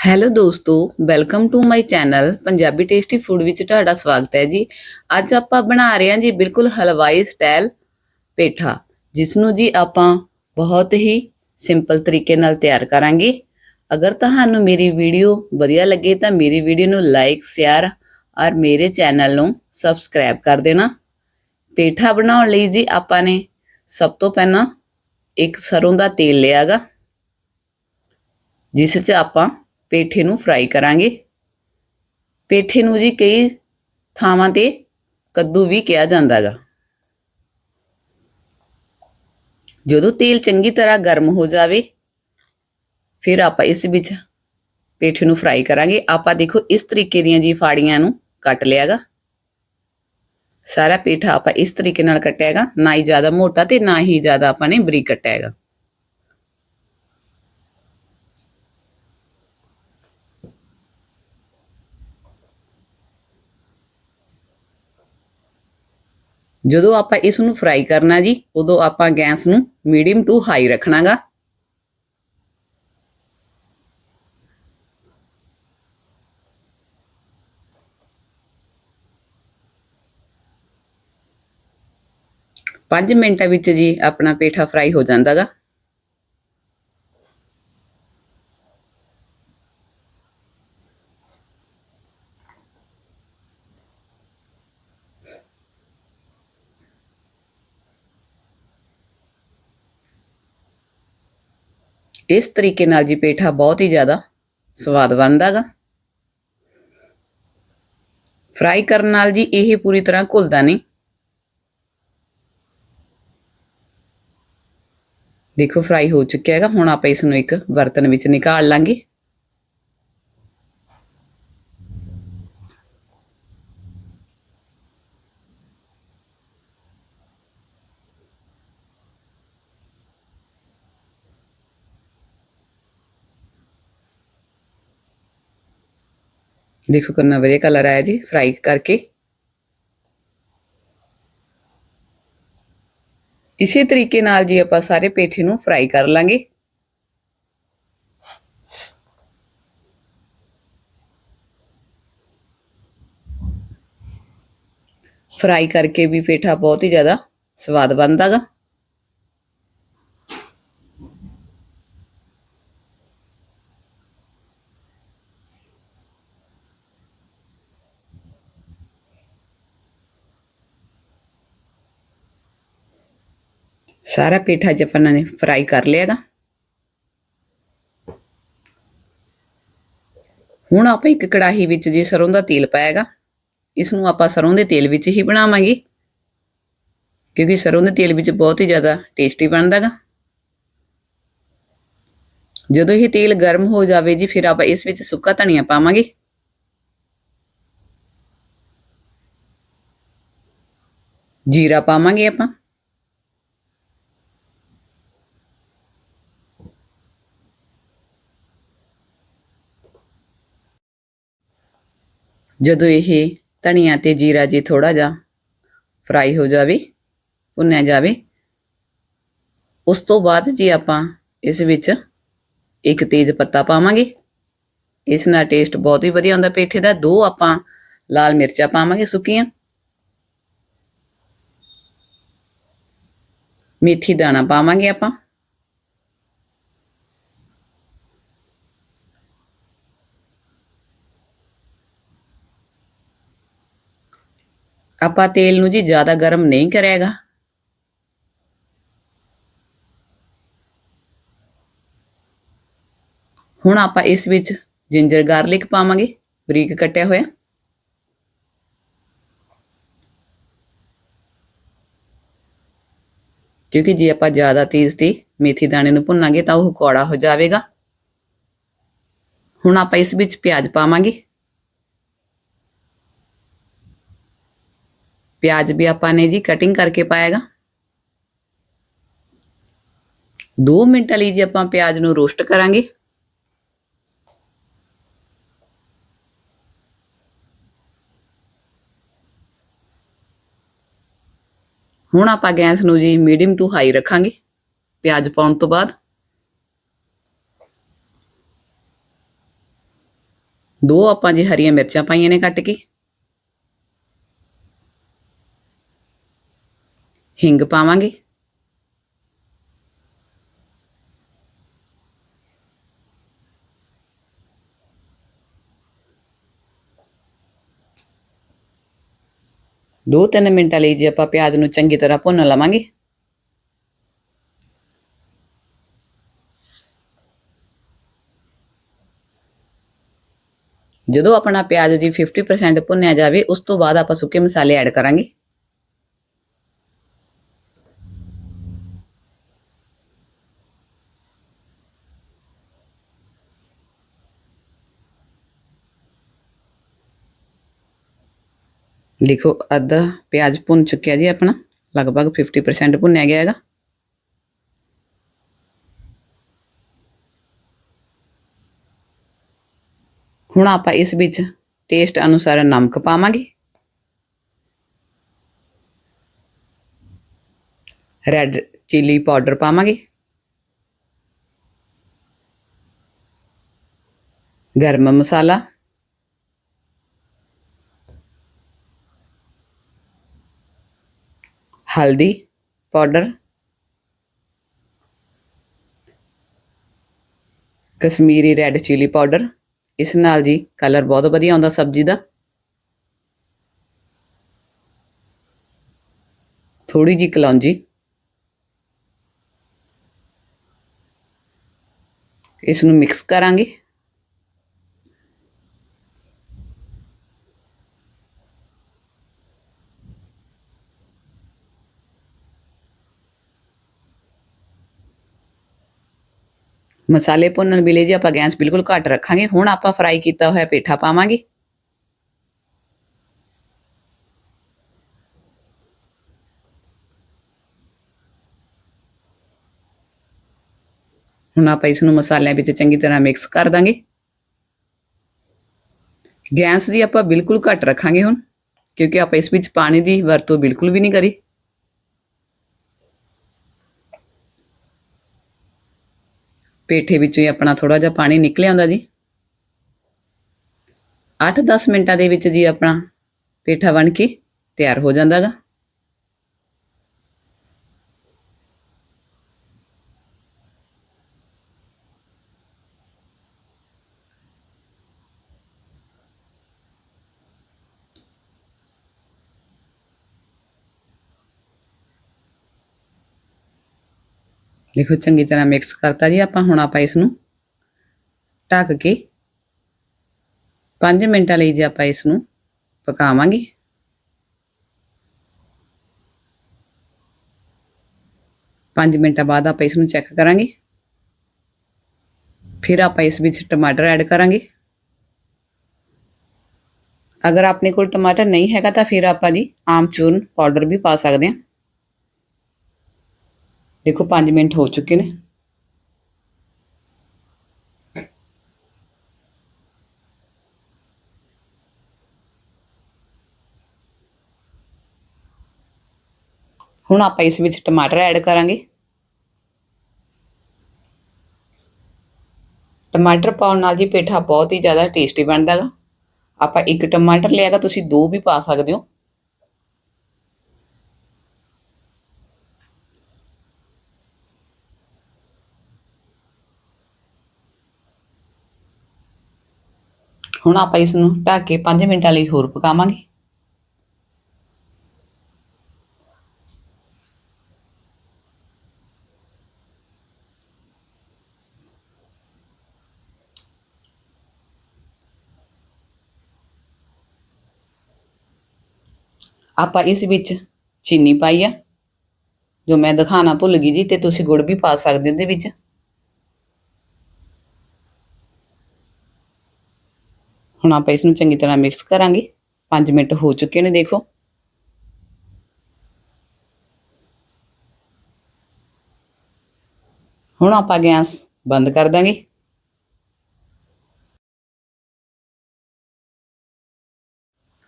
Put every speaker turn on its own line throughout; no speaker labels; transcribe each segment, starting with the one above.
Hello ਦੋਸਤੋ, welcome to my channel Punjabi tasty food ਵਿੱਚ ਤੁਹਾਡਾ ਸਵਾਗਤ ਹੈ ਜੀ। ਅੱਜ ਆਪਾਂ ਬਣਾ ਰਹੇ ਹਾਂ ਜੀ ਬਿਲਕੁਲ ਹਲਵਾਈ ਸਟਾਈਲ ਪੇਠਾ ਜਿਸ ਨੂੰ ਜੀ ਆਪਾਂ ਬਹੁਤ ਹੀ ਸਿੰਪਲ ਤਰੀਕੇ ਨਾਲ ਤਿਆਰ ਕਰਾਂਗੇ। ਅਗਰ ਤੁਹਾਨੂੰ ਮੇਰੀ ਵੀਡੀਓ ਵਧੀਆ ਲੱਗੇ ਤਾਂ ਮੇਰੀ ਵੀਡੀਓ ਨੂੰ ਲਾਈਕ, ਸ਼ੇਅਰ ਔਰ ਮੇਰੇ ਚੈਨਲ ਨੂੰ ਸਬਸਕ੍ਰਾਈਬ ਕਰ ਦੇਣਾ। ਪੇਠਾ ਬਣਾਉਣ ਲਈ ਜੀ ਆਪਾਂ ਨੇ ਸਭ ਤੋਂ ਪਹਿਲਾਂ ਇੱਕ ਸਰੋਂ ਦਾ ਤੇਲ ਲਿਆਗਾ, ਜਿਸ 'ਚ ਆਪਾਂ ਪੇਠੇ ਨੂੰ ਫਰਾਈ ਕਰਾਂਗੇ। ਪੇਠੇ ਨੂੰ ਜੀ ਕਈ ਥਾਵਾਂ ਤੇ ਕੱਦੂ ਵੀ ਕਿਹਾ ਜਾਂਦਾ ਹੈਗਾ ਜਦੋਂ ਤੇਲ ਚੰਗੀ ਤਰ੍ਹਾਂ ਗਰਮ ਹੋ ਜਾਵੇ, ਫਿਰ ਆਪਾਂ ਇਸ ਵਿੱਚ ਪੇਠੇ ਨੂੰ ਫਰਾਈ ਕਰਾਂਗੇ। ਆਪਾਂ ਦੇਖੋ ਇਸ ਤਰੀਕੇ ਦੀਆਂ ਜੀ ਫਾੜੀਆਂ ਨੂੰ ਕੱਟ ਲਿਆਗਾ ਸਾਰਾ ਪੇਠਾ ਆਪਾਂ ਇਸ ਤਰੀਕੇ ਨਾਲ ਕੱਟਿਆਗਾ ਨਾ ਹੀ ਜ਼ਿਆਦਾ ਮੋਟਾ ਤੇ ਨਾ ਹੀ ਜ਼ਿਆਦਾ ਆਪਾਂ ਨੇ ਬਰੀਕ ਕੱਟਿਆ ਜਦੋਂ ਆਪਾਂ ਇਸ ਨੂੰ ਫਰਾਈ ਕਰਨਾ ਜੀ, ਉਦੋਂ ਆਪਾਂ ਗੈਸ ਨੂੰ ਮੀਡੀਅਮ ਟੂ ਹਾਈ ਰੱਖਣਾਗਾ। ਪੰਜ ਮਿੰਟਾਂ ਵਿੱਚ ਜੀ ਆਪਣਾ ਪੇਠਾ ਫਰਾਈ ਹੋ ਜਾਂਦਾਗਾ। ਇਸ ਤਰੀਕੇ ਨਾਲ ਜੀ ਪੇਠਾ ਬਹੁਤ ਹੀ ਜ਼ਿਆਦਾ ਸਵਾਦ ਬਣਦਾਗਾ। ਫਰਾਈ ਕਰਨ ਨਾਲ ਜੀ ਇਹ ਪੂਰੀ ਤਰ੍ਹਾਂ ਘੁਲਦਾ ਨਹੀਂ। ਦੇਖੋ ਫਰਾਈ ਹੋ ਚੁੱਕਿਆ ਹੈਗਾ, ਹੁਣ ਆਪਾਂ ਇਸ ਨੂੰ ਇੱਕ ਬਰਤਨ ਵਿੱਚ ਨਿਕਾਲ ਲਾਂਗੇ। ਦੇਖੋ ਕਿੰਨਾ ਵਧੀਆ ਕਲਰ ਆਇਆ ਜੀ ਫਰਾਈ ਕਰਕੇ ਇਸੇ ਤਰੀਕੇ ਨਾਲ ਜੀ ਆਪਾਂ ਸਾਰੇ ਪੇਠੇ ਨੂੰ ਫਰਾਈ ਕਰ ਲਾਂਗੇ ਫਰਾਈ ਕਰਕੇ ਵੀ ਪੇਠਾ ਬਹੁਤ ਹੀ ਜ਼ਿਆਦਾ ਸਵਾਦ ਬਣਦਾਗਾ ਸਾਰਾ ਪੇਠਾ ਜਪਨਾਂ ਨੇ ਫਰਾਈ ਕਰ ਲਿਆਗਾ ਹੁਣ ਆਪਾਂ ਇੱਕ ਕੜਾਹੀ ਵਿੱਚ ਜੀ ਸਰੋਂ ਦਾ ਤੇਲ ਪਾਇਆਗਾ ਇਸ ਨੂੰ ਆਪਾਂ ਸਰੋਂ ਦੇ ਤੇਲ ਵਿੱਚ ਹੀ ਬਣਾਵਾਂਗੇ। ਕਿਉਂਕਿ ਸਰੋਂ ਦੇ ਤੇਲ ਵਿੱਚ ਬਹੁਤ ਹੀ ਜ਼ਿਆਦਾ ਟੇਸਟੀ ਬਣਦਾਗਾ ਜਦੋਂ ਇਹ ਤੇਲ ਗਰਮ ਹੋ ਜਾਵੇ ਜੀ, ਫਿਰ ਆਪਾਂ ਇਸ ਵਿੱਚ ਸੁੱਕਾ ਧਨੀਆ ਪਾਵਾਂਗੇ। ਜੀਰਾ ਪਾਵਾਂਗੇ ਆਪਾਂ। ਜਦੋਂ ਇਹ ਧਨੀਆ ਤੇ ਜੀਰਾ ਜੀ ਥੋੜਾ ਜਿਹਾ ਫਰਾਈ ਹੋ ਜਾਵੇ, ਭੁੰਨਿਆ ਜਾਵੇ, ਉਸ ਤੋਂ ਬਾਅਦ ਜੀ ਆਪਾਂ ਇਸ ਵਿੱਚ ਇੱਕ ਤੇਜ ਪੱਤਾ ਪਾਵਾਂਗੇ, ਇਸ ਨਾਲ ਟੇਸਟ ਬਹੁਤ ਹੀ ਵਧੀਆ ਹੁੰਦਾ ਪੇਠੇ ਦਾ। ਦੋ ਆਪਾਂ ਲਾਲ ਮਿਰਚਾਂ ਪਾਵਾਂਗੇ ਸੁੱਕੀਆਂ। ਮੇਥੀ ਦਾਣਾ ਪਾਵਾਂਗੇ ਆਪਾਂ। ਆਪਾਂ ਤੇਲ ਨੂੰ ਜੀ ਜ਼ਿਆਦਾ ਗਰਮ ਨਹੀਂ ਕਰਿਆਗਾ ਹੁਣ ਆਪਾਂ ਇਸ ਵਿੱਚ ਜਿੰਜਰ ਗਾਰਲਿਕ ਪਾਵਾਂਗੇ, ਬਰੀਕ ਕੱਟਿਆ ਹੋਇਆ। ਕਿਉਂਕਿ ਜੇ ਆਪਾਂ ਜ਼ਿਆਦਾ ਤੇਜ਼ ਤੇ ਮੇਥੀ ਦਾਣੇ ਨੂੰ ਭੁੰਨਾਂਗੇ ਤਾਂ ਉਹ ਕੌੜਾ ਹੋ ਜਾਵੇਗਾ। ਹੁਣ ਆਪਾਂ ਇਸ ਵਿੱਚ ਪਿਆਜ਼ ਪਾਵਾਂਗੇ। ਪਿਆਜ਼ ਵੀ ਆਪਾਂ ਨੇ ਜੀ ਕਟਿੰਗ ਕਰਕੇ ਪਾਏਗਾ 2 ਮਿੰਟ ਲਈ ਜੀ ਆਪਾਂ ਪਿਆਜ਼ ਨੂੰ ਰੋਸਟ ਕਰਾਂਗੇ। ਹੁਣ ਆਪਾਂ ਗੈਸ ਨੂੰ ਜੀ ਮੀਡੀਅਮ ਟੂ ਹਾਈ ਰੱਖਾਂਗੇ ਪਿਆਜ਼ ਪਾਉਣ ਤੋਂ ਬਾਅਦ। ਦੋ ਆਪਾਂ ਜੀ ਹਰੀਆਂ ਮਿਰਚਾਂ ਪਾਈਆਂ ਨੇ ਕੱਟ ਕੇ। ਹਿੰਗ ਪਾਵਾਂਗੇ। ਦੋ ਤਿੰਨ ਮਿੰਟਾਂ ਲਈ ਜੇ ਆਪਾਂ ਪਿਆਜ਼ ਨੂੰ ਚੰਗੀ ਤਰ੍ਹਾਂ ਭੁੰਨ ਲਵਾਂਗੇ। ਜਦੋਂ ਆਪਣਾ ਪਿਆਜ਼ ਜੀ 50% ਭੁੰਨਿਆ ਜਾਵੇ, ਉਸ ਤੋਂ ਬਾਅਦ ਆਪਾਂ ਸੁੱਕੇ ਮਸਾਲੇ ਐਡ ਕਰਾਂਗੇ। ਦੇਖੋ, ਅੱਧਾ ਪਿਆਜ਼ ਭੁੰਨ ਚੁੱਕਿਆ ਜੀ ਆਪਣਾ। ਲਗਭਗ 50% ਭੁੰਨਿਆ ਗਿਆ ਹੈਗਾ। ਹੁਣ ਆਪਾਂ ਇਸ ਵਿੱਚ ਟੇਸਟ ਅਨੁਸਾਰ ਨਮਕ ਪਾਵਾਂਗੇ। ਰੈੱਡ ਚਿੱਲੀ ਪਾਊਡਰ ਪਾਵਾਂਗੇ। ਗਰਮ ਮਸਾਲਾ। ਹਲਦੀ, powder, Kashmiri red chilli powder. ਇਸ ਨਾਲ ਜੀ ਕਲਰ ਬਹੁਤ ਵਧੀਆ ਆਉਂਦਾ ਸਬਜ਼ੀ ਦਾ। ਥੋੜੀ ਜੀ ਕਲੌਂਜੀ। ਇਸ ਨੂੰ ਮਿਕਸ ਕਰਾਂਗੇ। ਮਸਾਲੇ ਭੁੰਨਣ ਵੇਲੇ ਜੀ ਆਪਾਂ ਗੈਸ ਬਿਲਕੁਲ ਘੱਟ ਰੱਖਾਂਗੇ, ਹੁਣ ਆਪਾਂ ਫਰਾਈ ਕੀਤਾ ਹੋਇਆ ਪੇਠਾ ਪਾਵਾਂਗੇ। ਹੁਣ ਆਪਾਂ ਇਸ ਨੂੰ ਮਸਾਲਿਆਂ ਵਿੱਚ ਚੰਗੀ ਤਰ੍ਹਾਂ ਮਿਕਸ ਕਰ ਦਾਂਗੇ। ਗੈਸ ਦੀ ਆਪਾਂ ਬਿਲਕੁਲ ਘੱਟ ਰੱਖਾਂਗੇ ਹੁਣ, ਕਿਉਂਕਿ ਆਪਾਂ ਇਸ ਵਿੱਚ ਪਾਣੀ ਦੀ ਵਰਤੋਂ ਬਿਲਕੁਲ ਵੀ ਨਹੀਂ ਕਰੀ। ਪੇਠੇ ਵਿੱਚੋਂ ਹੀ ਆਪਣਾ ਥੋੜਾ ਜਿਹਾ ਪਾਣੀ ਨਿਕਲ ਆਉਂਦਾ ਜੀ। 8-10 ਮਿੰਟਾਂ ਦੇ ਵਿੱਚ ਜੀ ਆਪਣਾ ਪੇਠਾ ਬਣ ਕੇ ਤਿਆਰ ਹੋ ਜਾਂਦਾਗਾ। ਦੇਖੋ ਚੰਗੀ ਤਰ੍ਹਾਂ ਮਿਕਸ ਕਰਤਾ ਜੀ, ਆਪਾਂ ਹੁਣ ਆਪਾਂ ਇਸ ਨੂੰ ਢੱਕ ਕੇ 5 ਮਿੰਟਾਂ ਲਈ ਜੇ ਆਪਾਂ ਇਸ ਨੂੰ ਪਕਾਵਾਂਗੇ। ਪੰਜ ਮਿੰਟਾਂ ਬਾਅਦ ਆਪਾਂ ਇਸ ਨੂੰ ਚੈੱਕ ਕਰਾਂਗੇ। ਫਿਰ ਆਪਾਂ ਇਸ ਵਿੱਚ ਟਮਾਟਰ ਐਡ ਕਰਾਂਗੇ। ਅਗਰ ਆਪਣੇ ਕੋਲ ਟਮਾਟਰ ਨਹੀਂ ਹੈਗਾ ਤਾਂ ਫਿਰ ਆਪਾਂ ਜੀ ਆਮਚੂਰਨ ਪਾਊਡਰ ਵੀ ਪਾ ਸਕਦੇ ਹਾਂ। ਦੇਖੋ 5 ਮਿੰਟ ਹੋ ਚੁੱਕੇ ਨੇ। ਹੁਣ ਆਪਾਂ ਇਸ ਵਿੱਚ ਟਮਾਟਰ ਐਡ ਕਰਾਂਗੇ। ਟਮਾਟਰ ਪਾਉਣ ਨਾਲ ਜੀ ਪੇਠਾ ਬਹੁਤ ਹੀ ਜ਼ਿਆਦਾ ਟੇਸਟੀ ਬਣਦਾ ਗਾ। ਆਪਾਂ ਇੱਕ ਟਮਾਟਰ ਲਿਆਗਾ, ਤੁਸੀਂ ਦੋ ਵੀ ਪਾ ਸਕਦੇ ਹੋ। ਹੁਣ ਆਪਾਂ ਇਸ ਨੂੰ ਢੱਕ ਕੇ 5 ਮਿੰਟਾਂ ਲਈ ਹੋਰ ਪਕਾਵਾਂਗੇ। ਆਪਾਂ ਇਸ ਵਿੱਚ ਚੀਨੀ ਪਾਈ ਆ, ਜੋ ਮੈਂ ਦਿਖਾਣਾ ਭੁੱਲ ਗਈ ਜੀ, ਤੇ ਤੁਸੀਂ ਗੁੜ ਵੀ ਪਾ ਸਕਦੇ ਹੋ ਇਹਦੇ ਵਿੱਚ। ਹੁਣ ਆਪਾਂ ਇਸ ਨੂੰ ਚੰਗੀ ਤਰ੍ਹਾਂ ਮਿਕਸ ਕਰਾਂਗੇ। 5 ਮਿੰਟ ਹੋ ਚੁੱਕੇ ਨੇ, ਦੇਖੋ। ਹੁਣ ਆਪਾਂ ਗੈਸ ਬੰਦ ਕਰ ਦਾਂਗੇ।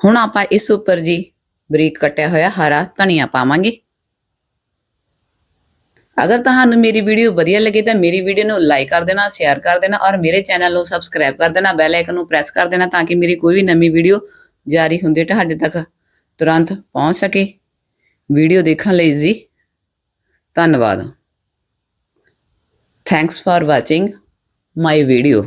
ਹੁਣ ਆਪਾਂ ਇਸ ਉੱਪਰ ਜੀ ਬਰੀਕ ਕੱਟਿਆ ਹੋਇਆ ਹਰਾ ਧਨੀਆ ਪਾਵਾਂਗੇ। ਅਗਰ ਤੁਹਾਨੂੰ ਮੇਰੀ ਵੀਡੀਓ ਵਧੀਆ ਲੱਗੇ ਤਾਂ ਮੇਰੀ ਵੀਡੀਓ ਨੂੰ ਲਾਈਕ ਕਰ ਦੇਣਾ ਸ਼ੇਅਰ ਕਰ ਦੇਣਾ ਔਰ ਮੇਰੇ ਚੈਨਲ ਨੂੰ ਸਬਸਕ੍ਰਾਈਬ ਕਰ ਦੇਣਾ ਬੈਲ ਆਈਕਨ ਨੂੰ ਪ੍ਰੈਸ ਕਰ ਦੇਣਾ ਤਾਂ ਕਿ ਮੇਰੀ ਕੋਈ ਵੀ ਨਵੀਂ ਵੀਡੀਓ ਜਾਰੀ ਹੁੰਦੇ ਤੁਹਾਡੇ ਤੱਕ ਤੁਰੰਤ ਪਹੁੰਚ ਸਕੇ। ਵੀਡੀਓ ਦੇਖਣ ਲਈ ਜੀ, ਧੰਨਵਾਦ। Thanks for watching my video